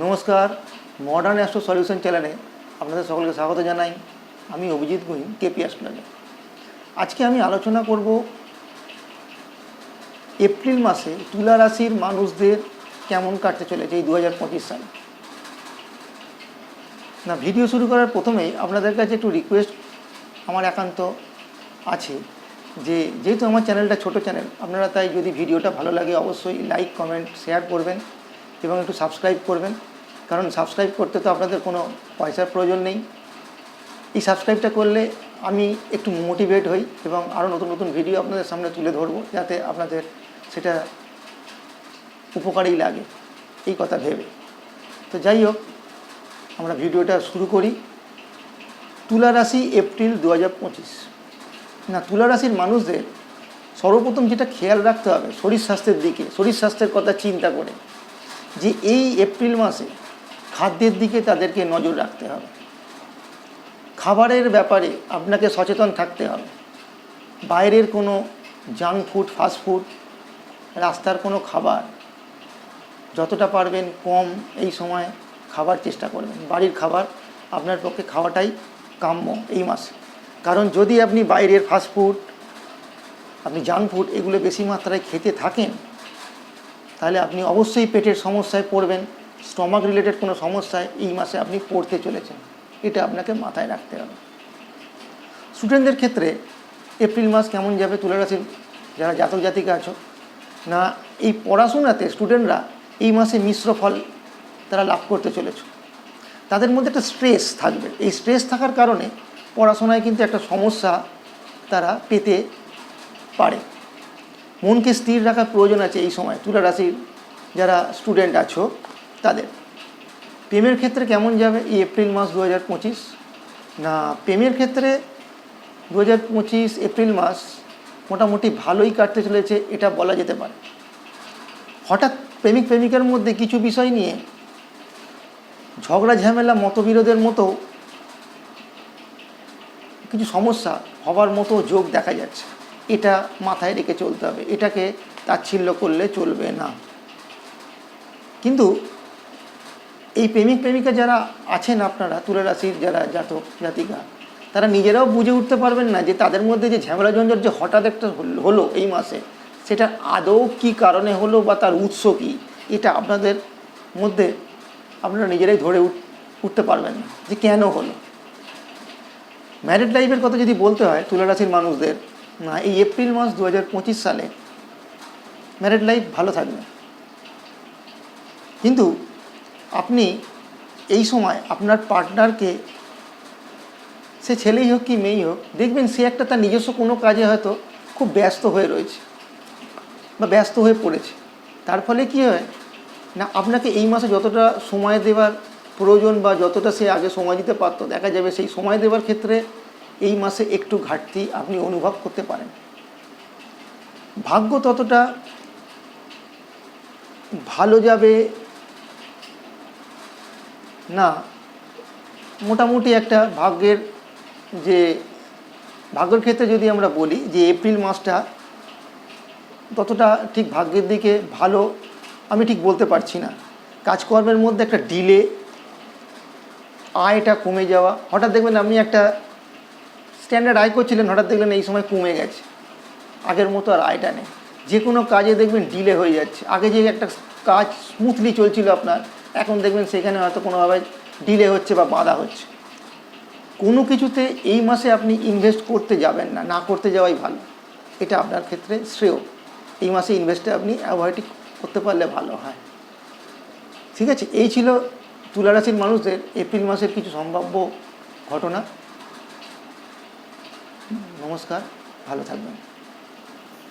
নমস্কার modern astro solution চ্যানেলে আপনাদের সকলকে স্বাগত জানাই। আমি অভিজিৎ গুহিন কেপিএস প্ল্যানে আজকে আমি আলোচনা করব এপ্রিল মাসে তুলা রাশির মানুষদের কেমন কাটতে চলেছে এই দু হাজার পঁচিশ সাল। না, ভিডিও শুরু করার প্রথমেই আপনাদের কাছে একটু রিকোয়েস্ট আমার একান্ত আছে যে, যেহেতু আমার চ্যানেলটা ছোট চ্যানেল, আপনারা তাই যদি ভিডিওটা ভালো লাগে অবশ্যই লাইক কমেন্ট শেয়ার করবেন। এবং একটু সাবস্ক্রাইব করবেন। কারণ সাবস্ক্রাইব করতে তো আপনাদের কোনো পয়সার প্রয়োজন নেই। এই সাবস্ক্রাইবটা করলে আমি একটু মোটিভেট হই এবং আরও নতুন নতুন ভিডিও আপনাদের সামনে তুলে ধরবো, যাতে আপনাদের সেটা উপকারেই লাগে। এই কথা ভেবে। তো যাই হোক, আমরা ভিডিওটা শুরু করি। তুলা রাশি, এপ্রিল দু হাজার পঁচিশ। না, তুলা রাশির মানুষদের সর্বপ্রথম যেটা খেয়াল রাখতে হবে, শরীর স্বাস্থ্যের দিকে। শরীর স্বাস্থ্যের কথা চিন্তা করে। যে এই এপ্রিল মাসে খাদ্যের দিকে তাদেরকে নজর রাখতে হবে। খাবারের ব্যাপারে আপনাকে সচেতন থাকতে হবে। বাইরের কোনো জাঙ্ক ফুড ফাস্ট ফুড রাস্তার কোনো খাবার যতটা পারবেন কম এই সময় খাবার চেষ্টা করবেন। বাড়ির খাবার আপনার পক্ষে খাওয়াটাই কাম্য এই মাসে। কারণ যদি আপনি বাইরের ফাস্ট ফুড আপনি জাঙ্ক ফুড এগুলো বেশি মাত্রায় খেতে থাকেন তাহলে আপনি অবশ্যই পেটের সমস্যায় পড়বেন। স্টমাক রিলেটেড কোনো সমস্যায় এই মাসে আপনি পড়তে চলেছেন। এটা আপনাকে মাথায় রাখতে হবে। স্টুডেন্টদের ক্ষেত্রে এপ্রিল মাস কেমন যাবে তুলা রাশির যারা জাতক জাতিকা আছো, না এই পড়াশোনাতে স্টুডেন্টরা এই মাসে মিশ্র ফল তারা লাভ করতে চলেছ। তাদের মধ্যে একটা স্ট্রেস থাকবে। এই স্ট্রেস থাকার কারণে পড়াশোনায় কিন্তু একটা সমস্যা তারা পেতে পারে। মনকে স্থির রাখার প্রয়োজন আছে এই সময়। তুলা রাশির যারা স্টুডেন্ট আছো, তাদের। প্রেমের ক্ষেত্রে কেমন যাবে? এই এপ্রিল মাস দু হাজার পঁচিশ। না, প্রেমের ক্ষেত্রে দু হাজার পঁচিশ এপ্রিল মাস মোটামুটি ভালোই কাটতে চলেছে, এটা বলা যেতে পারে। হঠাৎ প্রেমিক প্রেমিকার মধ্যে কিছু বিষয় নিয়ে ঝগড়া, ঝামেলা, মতবিরোধের মতো কিছু সমস্যা হবার মতো যোগ দেখা যাচ্ছে। এটা মাথায় রেখে চলতে হবে। এটাকে তাচ্ছিল্য করলে চলবে না। কিন্তু এই প্রেমিক, প্রেমিকা যারা আছেন আপনারা তুলা রাশির যারা জাতক, জাতিকা, তারা নিজেরাও বুঝে উঠতে পারবেন না যে তাদের মধ্যে যে ঝামেলা ঝঞ্ঝট যে হঠাৎ একটা হল- এই মাসে সেটা আদৌ কি কারণে হলো বা তার উৎস কি, এটা আপনাদের মধ্যে আপনারা নিজেরাই ধরে উঠ উঠতে পারবেন না যে কেন হলো। ম্যারিড লাইফের কথা যদি বলতে হয় তুলা রাশির মানুষদের এই এপ্রিল মাস দু হাজার পঁচিশ সালে ম্যারিড লাইফ ভালো থাকবে। কিন্তু আপনি এই সময় আপনার পার্টনারকে সে ছেলেই হোক কি মেয়েই হোক, দেখবেন সে একটা তার নিজস্ব কোনো কাজে হয়তো খুব ব্যস্ত হয়ে রয়েছে বা ব্যস্ত হয়ে পড়েছে। তার ফলে কী হয় না, আপনাকে এই মাসে যতটা সময় দেওয়ার প্রয়োজন বা যতটা সে আগে সময় দিতে পারতো, দেখা যাবে সেই সময় দেওয়ার ক্ষেত্রে এই মাসে একটু ঘাটতি আপনি অনুভব করতে পারেন। ভাগ্য ততটা ভালো যাবে না, মোটামুটি একটা ভাগ্যের যে, ভাগ্যের ক্ষেত্রে যদি আমরা বলি যে, এপ্রিল মাসটা ততটা ঠিক ভাগ্যের দিকে ভালো আমি ঠিক বলতে পারছি না। কাজকর্মের মধ্যে একটা ডিলে, আয়টা কমে যাওয়া, হঠাৎ দেখবেন আপনি একটা স্ট্যান্ডার্ড আয় করছিলেন, হঠাৎ দেখলেন এই সময় কমে গেছে। আগের মতো আর আয়টা নেই। যে কোনো কাজে দেখবেন ডিলে হয়ে যাচ্ছে। আগে যে একটা কাজ স্মুথলি চলছিল আপনার, এখন দেখবেন সেখানে হয়তো কোনোভাবে ডিলে হচ্ছে বা বাধা হচ্ছে। কোনো কিছুতে এই মাসে আপনি ইনভেস্ট করতে যাবেন না না করতে যাওয়াই ভালো। এটা আপনার ক্ষেত্রে শ্রেয়। এই মাসে ইনভেস্টে আপনি অ্যাভয়েড করতে পারলে ভালো হয়। ঠিক আছে? এই ছিল তুলা রাশির মানুষদের এপ্রিল মাসের কিছু সম্ভাব্য ঘটনা। নমস্কার ভালো থাকবেন।